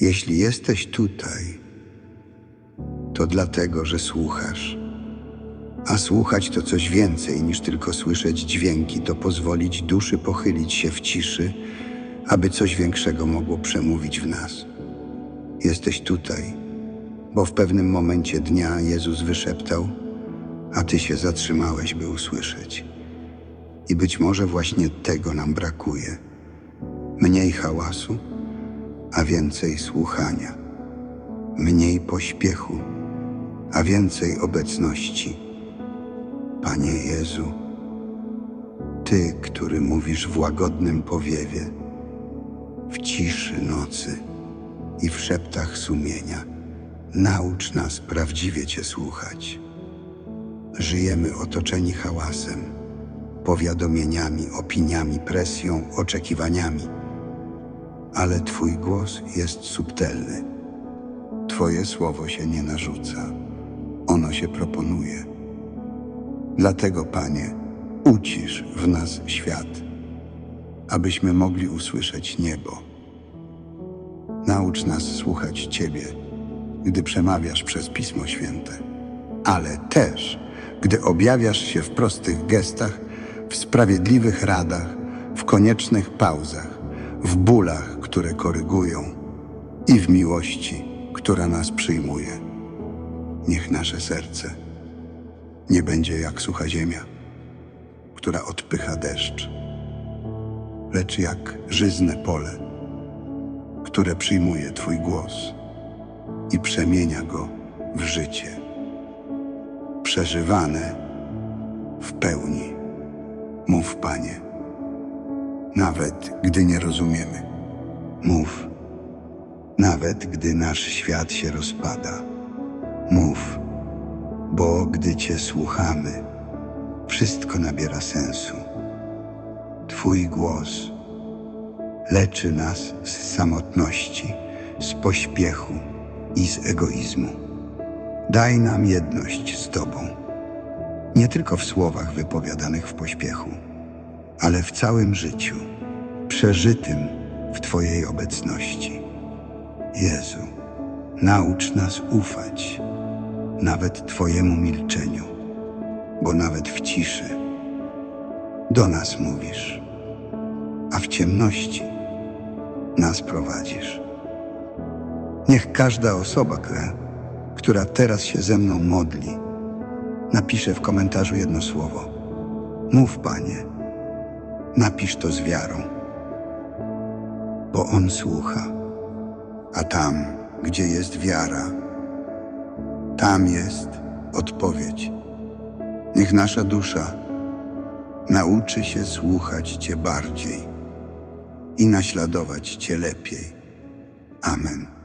Jeśli jesteś tutaj, to dlatego, że słuchasz. A słuchać to coś więcej niż tylko słyszeć dźwięki, to pozwolić duszy pochylić się w ciszy, aby coś większego mogło przemówić w nas. Jesteś tutaj, bo w pewnym momencie dnia Jezus wyszeptał, a ty się zatrzymałeś, by usłyszeć. I być może właśnie tego nam brakuje. Mniej hałasu, a więcej słuchania. Mniej pośpiechu, a więcej obecności. Panie Jezu, Ty, który mówisz w łagodnym powiewie, w ciszy nocy i w szeptach sumienia, naucz nas prawdziwie Cię słuchać. Żyjemy otoczeni hałasem, powiadomieniami, opiniami, presją, oczekiwaniami, ale Twój głos jest subtelny. Twoje słowo się nie narzuca, ono się proponuje. Dlatego, Panie, ucisz w nas świat, abyśmy mogli usłyszeć niebo. Naucz nas słuchać Ciebie, gdy przemawiasz przez Pismo Święte, ale też, gdy objawiasz się w prostych gestach, w sprawiedliwych radach, w koniecznych pauzach, w bólach, które korygują i w miłości, która nas przyjmuje. Niech nasze serce nie będzie jak sucha ziemia, która odpycha deszcz, lecz jak żyzne pole, które przyjmuje Twój głos i przemienia go w życie, przeżywane w pełni. Mów, Panie, nawet gdy nie rozumiemy. Mów, nawet gdy nasz świat się rozpada. Mów, bo gdy Cię słuchamy, wszystko nabiera sensu. Twój głos leczy nas z samotności, z pośpiechu i z egoizmu. Daj nam jedność z Tobą, nie tylko w słowach wypowiadanych w pośpiechu, ale w całym życiu, przeżytym Twojej obecności. Jezu, naucz nas ufać nawet Twojemu milczeniu, bo nawet w ciszy do nas mówisz, a w ciemności nas prowadzisz. Niech każda osoba, która- teraz się ze mną modli, napisze w komentarzu jedno słowo. Mów, Panie, napisz to z wiarą, bo On słucha, a tam, gdzie jest wiara, tam jest odpowiedź. Niech nasza dusza nauczy się słuchać Cię bardziej i naśladować Cię lepiej. Amen.